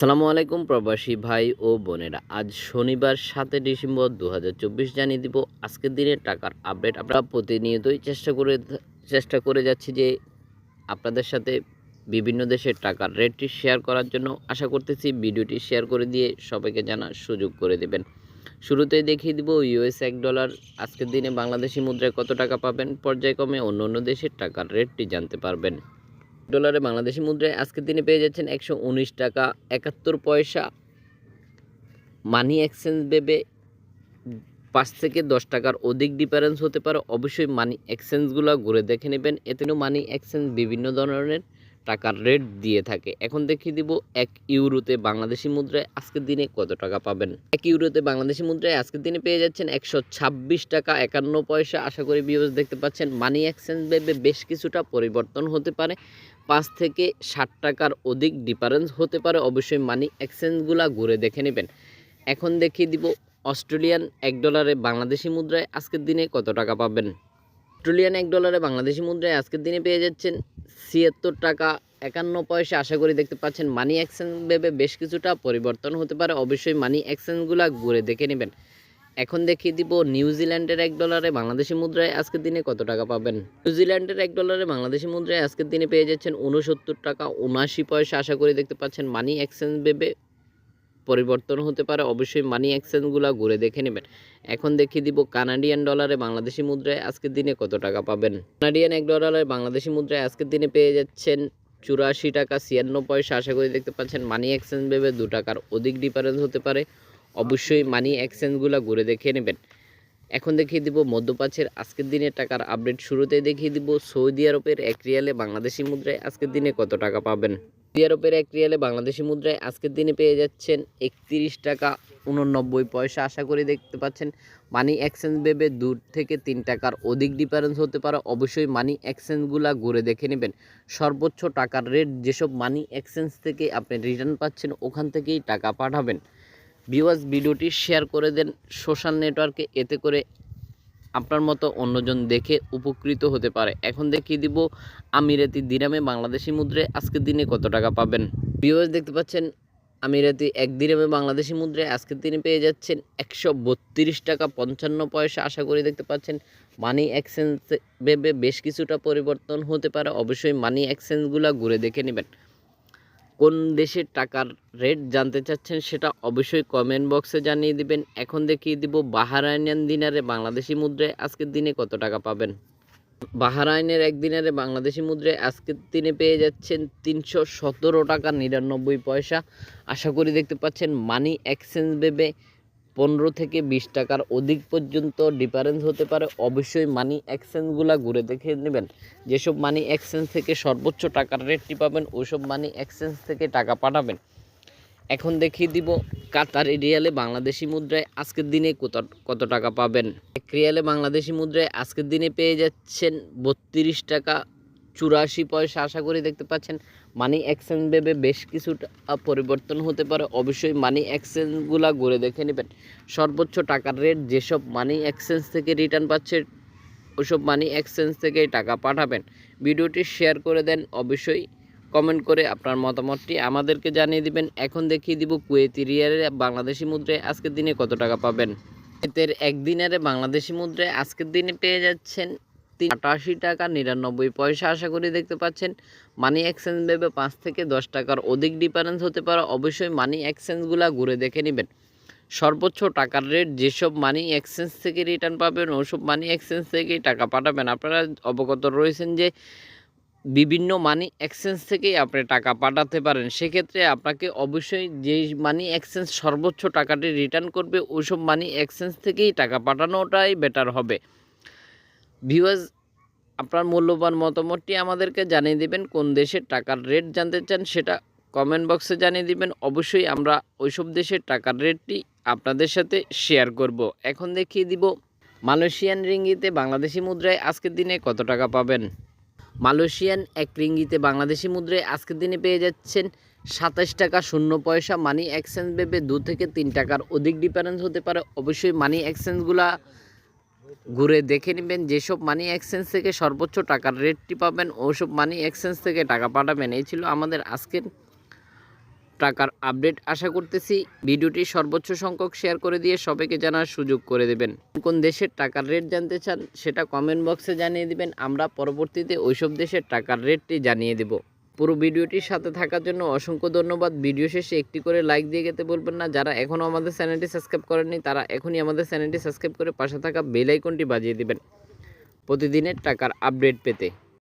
সালামু আলাইকুম প্রবাসী ভাই ও বোনেরা। আজ শনিবার সাতে ডিসেম্বর দু হাজার চব্বিশ জানিয়ে দিব আজকের দিনের টাকার আপডেট। আমরা প্রতিনিয়তই চেষ্টা করে চেষ্টা করে যাচ্ছি যে আপনাদের সাথে বিভিন্ন দেশের টাকার রেটটি শেয়ার করার জন্য। আশা করতেছি ভিডিওটি শেয়ার করে দিয়ে সবাইকে জানার সুযোগ করে দেবেন। শুরুতেই দেখিয়ে দিব ইউএস এক ডলার। আজকের দিনে বাংলাদেশি মুদ্রায় কত টাকা পাবেন? পর্যায়ক্রমে অন্য অন্য দেশের টাকার রেটটি জানতে পারবেন। ডলারে বাংলাদেশি মুদ্রায় আজকের দিনে পেয়ে যাচ্ছেন একশো উনিশ টাকা একাত্তর পয়সা। মানি এক্সচেঞ্জ ভেবে পাঁচ থেকে দশ টাকার অধিক ডিফারেন্স হতে পারে। অবশ্যই মানি এক্সচেঞ্জগুলো ঘুরে দেখে নেবেন। এতেও মানি এক্সচেঞ্জ বিভিন্ন ধরনের টাকার রেট দিয়ে থাকে। এখন দেখিয়ে দিব এক ইউরোতে বাংলাদেশি মুদ্রায় আজকের দিনে কত টাকা পাবেন? এক ইউরোতে বাংলাদেশি মুদ্রায় আজকের দিনে পেয়ে যাচ্ছেন একশো ছাব্বিশ টাকা একান্ন পয়সা। আশা করি বিওজ দেখতে পাচ্ছেন মানি এক্সচেঞ্জ ভেবে বেশ কিছুটা পরিবর্তন হতে পারে। পাঁচ থেকে ষাট টাকার অধিক ডিফারেন্স হতে পারে। অবশ্যই মানি এক্সচেঞ্জগুলো ঘুরে দেখে নেবেন। এখন দেখিয়ে দিব অস্ট্রেলিয়ান এক ডলারে বাংলাদেশি মুদ্রায় আজকের দিনে কত টাকা পাবেন? অস্ট্রেলিয়ান এক ডলারে বাংলাদেশি মুদ্রায় আজকের দিনে পেয়ে যাচ্ছেন ছিয়াত্তর টাকা একান্ন পয়সা। আশা করি দেখতে পাচ্ছেন মানি এক্সচেঞ্জ ভেবে বেশ কিছুটা পরিবর্তন হতে পারে। অবশ্যই মানি এক্সচেঞ্জগুলো ঘুরে দেখে নেবেন। এখন দেখিয়ে দিব নিউজিল্যান্ডের এক ডলারে বাংলাদেশি মুদ্রায় আজকের দিনে কত টাকা পাবেন। নিউজিল্যান্ডের এক ডলারে বাংলাদেশি মুদ্রায় আজকের দিনে পেয়ে যাচ্ছেন উনসত্তর টাকা উনআশি পয়সা। আশা করি দেখতে পাচ্ছেন মানি এক্সচেঞ্জ ভেবে পরিবর্তন হতে পারে, অবশ্যই মানি এক্সচেঞ্জগুলো ঘুরে দেখে নেবেন। এখন দেখিয়ে দিব কানাডিয়ান ডলারে বাংলাদেশি মুদ্রায় আজকের দিনে কত টাকা পাবেন। কানাডিয়ান এক ডলারে বাংলাদেশি মুদ্রায় আজকের দিনে পেয়ে যাচ্ছেন চুরাশি টাকা ছিয়ান্ন পয়সা। আশা করি দেখতে পাচ্ছেন মানি এক্সচেঞ্জ ভেবে দু টাকার অধিক ডিফারেন্স হতে পারে। অবশ্যই মানি এক্সচেঞ্জগুলো ঘুরে দেখে নেবেন। এখন দেখিয়ে দিব মধ্যপ্রাচ্যের আজকের দিনে টাকার আপডেট। শুরুতে দেখিয়ে দিব সৌদি আরবের এক রিয়ালে বাংলাদেশি মুদ্রায় আজকের দিনে কত টাকা পাবেন? সৌদি আরবের এক রিয়ালে বাংলাদেশি মুদ্রায় আজকের দিনে পেয়ে যাচ্ছেন একত্রিশ টাকা উননব্বই পয়সা। আশা করি দেখতে পাচ্ছেন, মানি এক্সচেঞ্জ ভেবে দু থেকে তিন টাকার অধিক ডিফারেন্স হতে পারে। অবশ্যই মানি এক্সচেঞ্জগুলো ঘুরে দেখে নেবেন। সর্বোচ্চ টাকার রেট যেসব মানি এক্সচেঞ্জ থেকে আপনি রিটার্ন পাচ্ছেন, ওখান থেকেই টাকা পাঠাবেন। ভিউয়ার্স ভিডিওটি শেয়ার করে দেন সোশ্যাল নেটওয়ার্কে এতে করে আপনার মতো অন্যজন দেখে উপকৃত হতে পারে। এখন দেখিয়ে দিব আমিরাতি দিরামে বাংলাদেশি মুদ্রায় আজকের দিনে কত টাকা পাবেন। ভিউয়ার্স দেখতে পাচ্ছেন আমিরাতি এক দিরামে বাংলাদেশি মুদ্রায় আজকের দিনে পেয়ে যাচ্ছেন একশো বত্রিশ টাকা পঞ্চান্ন পয়সা। আশা করি দেখতে পাচ্ছেন মানি এক্সচেঞ্জ ভেবে বেশ কিছুটা পরিবর্তন হতে পারে। অবশ্যই মানি এক্সচেঞ্জগুলো ঘুরে দেখে নেবেন। কোন দেশের টাকার রেট জানতে চাচ্ছেন সেটা অবশ্যই কমেন্ট বক্সে জানিয়ে দিবেন। এখন দেখিয়ে দিব বাহারাইনিয়ান দিনারে বাংলাদেশি মুদ্রায় আজকের দিনে কত টাকা পাবেন। বাহারাইনের এক দিনারে বাংলাদেশি মুদ্রায় আজকের দিনে পেয়ে যাচ্ছেন তিনশো সতেরো টাকা নিরানব্বই পয়সা। আশা করি দেখতে পাচ্ছেন মানি এক্সচেঞ্জ ভেবে পনেরো থেকে বিশ টাকার অধিক পর্যন্ত ডিফারেন্স হতে পারে। অবশ্যই মানি এক্সচেঞ্জগুলো ঘুরে দেখে নেবেন। যেসব মানি এক্সচেঞ্জ থেকে সর্বোচ্চ টাকার রেটটি পাবেন, ওইসব মানি এক্সচেঞ্জ থেকে টাকা পাঠাবেন। এখন দেখিয়ে দিব কাতারি রিয়ালে বাংলাদেশি মুদ্রায় আজকের দিনে কত কত টাকা পাবেন। এক রিয়ালে বাংলাদেশি মুদ্রায় আজকের দিনে পেয়ে যাচ্ছেন বত্রিশ টাকা চুরাশি পয়সা আশা করি দেখতে পাচ্ছেন। মানি এক্সচেঞ্জ ভেবে বেশ কিছুটা পরিবর্তন হতে পারে। অবশ্যই মানি এক্সচেঞ্জগুলো ঘুরে দেখে নেবেন। সর্বোচ্চ টাকার রেট যেসব মানি এক্সচেঞ্জ থেকে রিটার্ন পাচ্ছে, ওসব মানি এক্সচেঞ্জ থেকেই টাকা পাঠাবেন। ভিডিওটি শেয়ার করে দেন। অবশ্যই কমেন্ট করে আপনার মতামতটি আমাদেরকে জানিয়ে দিবেন। এখন দেখিয়ে দিব কুয়েতি রিয়ালে বাংলাদেশি মুদ্রায় আজকের দিনে কত টাকা পাবেন। এতের একদিনের বাংলাদেশি মুদ্রায় আজকের দিনে পেয়ে যাচ্ছেন আটাশি টাকা, নিরানব্বই পয়সা আশা করি দেখতে পাচ্ছেন। মানি এক্সচেঞ্জ ভেবে পাঁচ থেকে দশ টাকার অধিক ডিফারেন্স হতে পারে। অবশ্যই মানি এক্সচেঞ্জগুলো ঘুরে দেখে নেবেন। সর্বোচ্চ টাকার রেট যেসব মানি এক্সচেঞ্জ থেকে রিটার্ন পাবেন, ওসব মানি এক্সচেঞ্জ থেকেই টাকা পাঠাবেন। আপনারা অবগত রয়েছেন যে বিভিন্ন মানি এক্সচেঞ্জ থেকেই আপনি টাকা পাঠাতে পারেন। সেক্ষেত্রে আপনাকে অবশ্যই যেই মানি এক্সচেঞ্জ সর্বোচ্চ টাকাটি রিটার্ন করবে ওইসব মানি এক্সচেঞ্জ থেকেই টাকা পাঠানোটাই বেটার হবে। ভিউয়ার্স আপনার মূল্যবান মতামতটি আমাদেরকে জানিয়ে দেবেন, কোন দেশের টাকার রেট জানতে চান সেটা কমেন্ট বক্সে জানিয়ে দিবেন। অবশ্যই আমরা ওইসব দেশের টাকার রেটটি আপনাদের সাথে শেয়ার করব। এখন দেখিয়ে দিব মালয়েশিয়ান রিঙ্গিতে বাংলাদেশি মুদ্রায় আজকের দিনে কত টাকা পাবেন? মালয়েশিয়ান এক রিঙ্গিতে বাংলাদেশি মুদ্রায় আজকের দিনে পেয়ে যাচ্ছেন সাতাশ টাকা শূন্য পয়সা। মানি এক্সচেঞ্জ ভেবে দু থেকে তিন টাকার অধিক ডিফারেন্স হতে পারে। অবশ্যই মানি এক্সচেঞ্জগুলা ঘুরে দেখে নেবেন যেসব মানি এক্সচেঞ্জ থেকে সর্বোচ্চ টাকার রেটটি পাবেন, ওসব মানি এক্সচেঞ্জ থেকে টাকা পাঠাবেন। এই ছিল আমাদের আজকের টাকার আপডেট আশা করতেছি ভিডিওটি সর্বোচ্চ সংখ্যক শেয়ার করে দিয়ে সবাইকে জানার সুযোগ করে দেবেন। কোন দেশের টাকার রেট জানতে চান, সেটা কমেন্ট বক্সে জানিয়ে দিবেন। আমরা পরবর্তীতে ওইসব দেশের টাকার রেটটি জানিয়ে দেব। পুরো ভিডিওটির সাথে থাকার জন্য অসংখ্য ধন্যবাদ। ভিডিও শেষে একটি করে লাইক দিয়ে যেতে বলবেন না। যারা এখনও আমাদের চ্যানেলটি সাবস্ক্রাইব করেননি, তারা এখনই আমাদের চ্যানেলটি সাবস্ক্রাইব করে পাশে থাকা বেল আইকনটি বাজিয়ে দেবেন। প্রতিদিনের টাকার আপডেট পেতে।